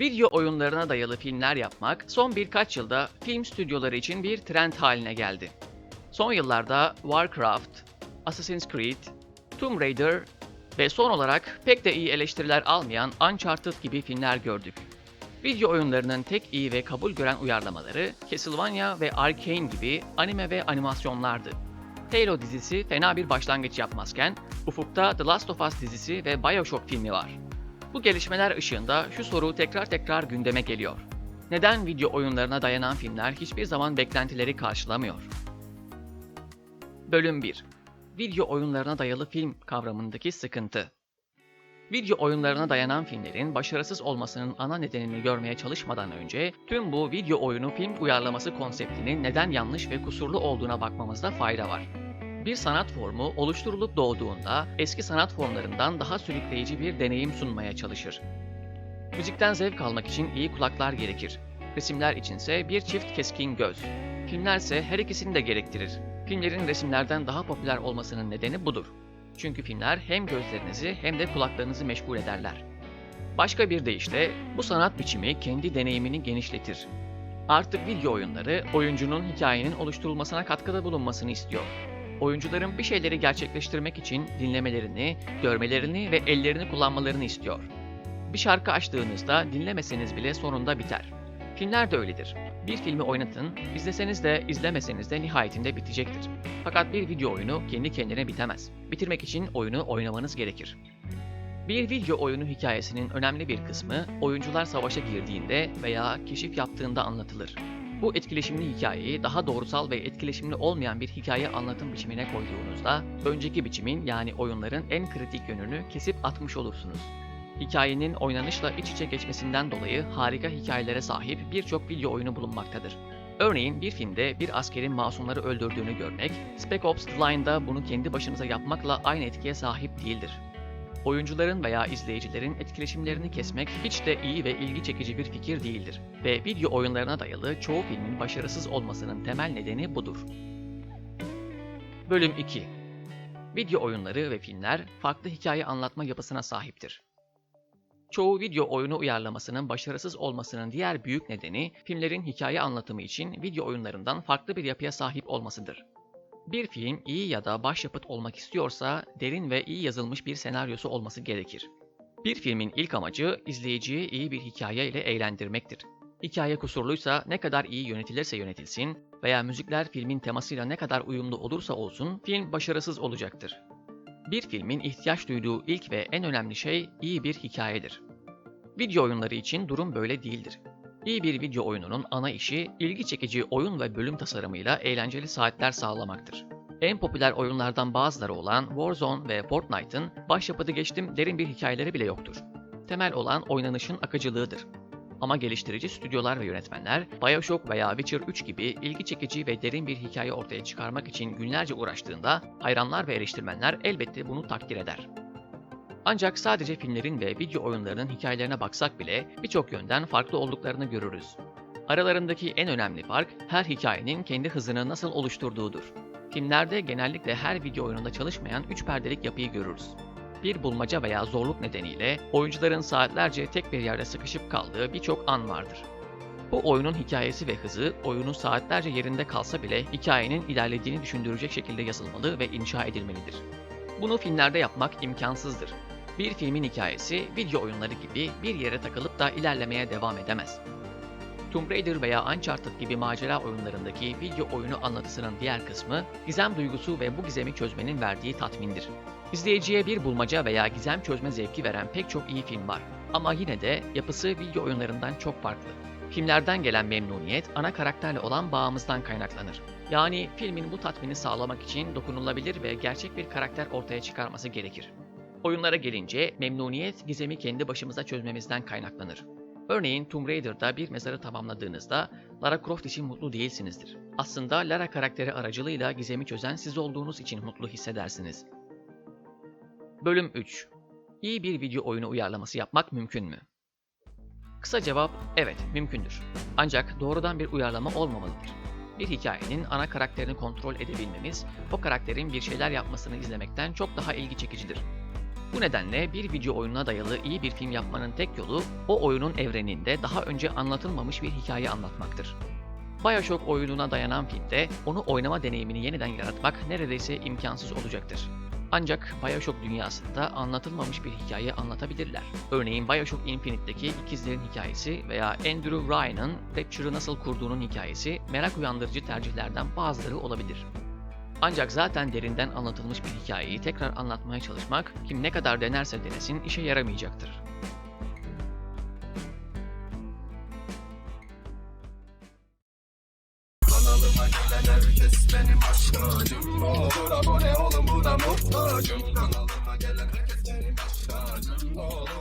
Video oyunlarına dayalı filmler yapmak son birkaç yılda film stüdyoları için bir trend haline geldi. Son yıllarda Warcraft, Assassin's Creed, Tomb Raider ve son olarak pek de iyi eleştiriler almayan Uncharted gibi filmler gördük. Video oyunlarının tek iyi ve kabul gören uyarlamaları Castlevania ve Arcane gibi anime ve animasyonlardı. Halo dizisi fena bir başlangıç yapmazken, ufukta The Last of Us dizisi ve Bioshock filmi var. Bu gelişmeler ışığında şu soru tekrar tekrar gündeme geliyor. Neden video oyunlarına dayanan filmler hiçbir zaman beklentileri karşılamıyor? Bölüm 1 Video oyunlarına dayalı film kavramındaki sıkıntı Video oyunlarına dayanan filmlerin başarısız olmasının ana nedenini görmeye çalışmadan önce tüm bu video oyunu film uyarlaması konseptinin neden yanlış ve kusurlu olduğuna bakmamızda fayda var. Bir sanat formu oluşturulup doğduğunda eski sanat formlarından daha sürükleyici bir deneyim sunmaya çalışır. Müzikten zevk almak için iyi kulaklar gerekir. Resimler içinse bir çift keskin göz. Filmlerse her ikisini de gerektirir. Filmlerin resimlerden daha popüler olmasının nedeni budur. Çünkü filmler hem gözlerinizi hem de kulaklarınızı meşgul ederler. Başka bir deyişle bu sanat biçimi kendi deneyimini genişletir. Artık video oyunları oyuncunun hikayenin oluşturulmasına katkıda bulunmasını istiyor. Oyuncuların bir şeyleri gerçekleştirmek için dinlemelerini, görmelerini ve ellerini kullanmalarını istiyor. Bir şarkı açtığınızda dinlemeseniz bile sonunda biter. Filmler de öyledir. Bir filmi oynatın, izleseniz de izlemeseniz de nihayetinde bitecektir. Fakat bir video oyunu kendi kendine bitemez. Bitirmek için oyunu oynamanız gerekir. Bir video oyunu hikayesinin önemli bir kısmı oyuncular savaşa girdiğinde veya keşif yaptığında anlatılır. Bu etkileşimli hikayeyi daha doğrusal ve etkileşimli olmayan bir hikaye anlatım biçimine koyduğunuzda önceki biçimin yani oyunların en kritik yönünü kesip atmış olursunuz. Hikayenin oynanışla iç içe geçmesinden dolayı harika hikayelere sahip birçok video oyunu bulunmaktadır. Örneğin bir filmde bir askerin masumları öldürdüğünü görmek, Spec Ops The Line'da bunu kendi başınıza yapmakla aynı etkiye sahip değildir. Oyuncuların veya izleyicilerin etkileşimlerini kesmek hiç de iyi ve ilgi çekici bir fikir değildir ve video oyunlarına dayalı çoğu filmin başarısız olmasının temel nedeni budur. Bölüm 2 Video oyunları ve filmler farklı hikaye anlatma yapısına sahiptir. Çoğu video oyunu uyarlamasının başarısız olmasının diğer büyük nedeni filmlerin hikaye anlatımı için video oyunlarından farklı bir yapıya sahip olmasıdır. Bir film iyi ya da başyapıt olmak istiyorsa derin ve iyi yazılmış bir senaryosu olması gerekir. Bir filmin ilk amacı izleyiciyi iyi bir hikaye ile eğlendirmektir. Hikaye kusurluysa ne kadar iyi yönetilirse yönetilsin veya müzikler filmin temasıyla ne kadar uyumlu olursa olsun film başarısız olacaktır. Bir filmin ihtiyaç duyduğu ilk ve en önemli şey iyi bir hikayedir. Video oyunları için durum böyle değildir. İyi bir video oyununun ana işi ilgi çekici oyun ve bölüm tasarımıyla eğlenceli saatler sağlamaktır. En popüler oyunlardan bazıları olan Warzone ve Fortnite'ın başyapıtı geçtim derin bir hikayeleri bile yoktur. Temel olan oynanışın akıcılığıdır. Ama geliştirici stüdyolar ve yönetmenler BioShock veya Witcher 3 gibi ilgi çekici ve derin bir hikaye ortaya çıkarmak için günlerce uğraştığında hayranlar ve eleştirmenler elbette bunu takdir eder. Ancak sadece filmlerin ve video oyunlarının hikayelerine baksak bile birçok yönden farklı olduklarını görürüz. Aralarındaki en önemli fark her hikayenin kendi hızını nasıl oluşturduğudur. Filmlerde genellikle her video oyununda çalışmayan üç perdelik yapıyı görürüz. Bir bulmaca veya zorluk nedeniyle oyuncuların saatlerce tek bir yerde sıkışıp kaldığı birçok an vardır. Bu oyunun hikayesi ve hızı oyunun saatlerce yerinde kalsa bile hikayenin ilerlediğini düşündürecek şekilde yazılmalı ve inşa edilmelidir. Bunu filmlerde yapmak imkansızdır. Bir filmin hikayesi video oyunları gibi bir yere takılıp da ilerlemeye devam edemez. Tomb Raider veya Uncharted gibi macera oyunlarındaki video oyunu anlatısının diğer kısmı gizem duygusu ve bu gizemi çözmenin verdiği tatmindir. İzleyiciye bir bulmaca veya gizem çözme zevki veren pek çok iyi film var. Ama yine de yapısı video oyunlarından çok farklı. Filmlerden gelen memnuniyet ana karakterle olan bağımızdan kaynaklanır. Yani filmin bu tatmini sağlamak için dokunulabilir ve gerçek bir karakter ortaya çıkarması gerekir. Oyunlara gelince memnuniyet gizemi kendi başımıza çözmemizden kaynaklanır. Örneğin Tomb Raider'da bir mezarı tamamladığınızda Lara Croft için mutlu değilsinizdir. Aslında Lara karakteri aracılığıyla gizemi çözen siz olduğunuz için mutlu hissedersiniz. Bölüm 3 İyi bir video oyunu uyarlaması yapmak mümkün mü? Kısa cevap evet mümkündür. Ancak doğrudan bir uyarlama olmamalıdır. Bir hikayenin ana karakterini kontrol edebilmemiz, o karakterin bir şeyler yapmasını izlemekten çok daha ilgi çekicidir. Bu nedenle bir video oyununa dayalı iyi bir film yapmanın tek yolu o oyunun evreninde daha önce anlatılmamış bir hikaye anlatmaktır. Bioshock oyununa dayanan filmde onu oynama deneyimini yeniden yaratmak neredeyse imkansız olacaktır. Ancak Bioshock dünyasında anlatılmamış bir hikaye anlatabilirler. Örneğin Bioshock Infinite'deki ikizlerin hikayesi veya Andrew Ryan'ın Rapture'ı nasıl kurduğunun hikayesi merak uyandırıcı tercihlerden bazıları olabilir. Ancak zaten derinden anlatılmış bir hikayeyi tekrar anlatmaya çalışmak kim ne kadar denerse denesin işe yaramayacaktır. Kanalıma gelen herkes benim aşkım. Olur abone olun buna muhtacım Kanalıma gelen herkes benim aşkım. Olur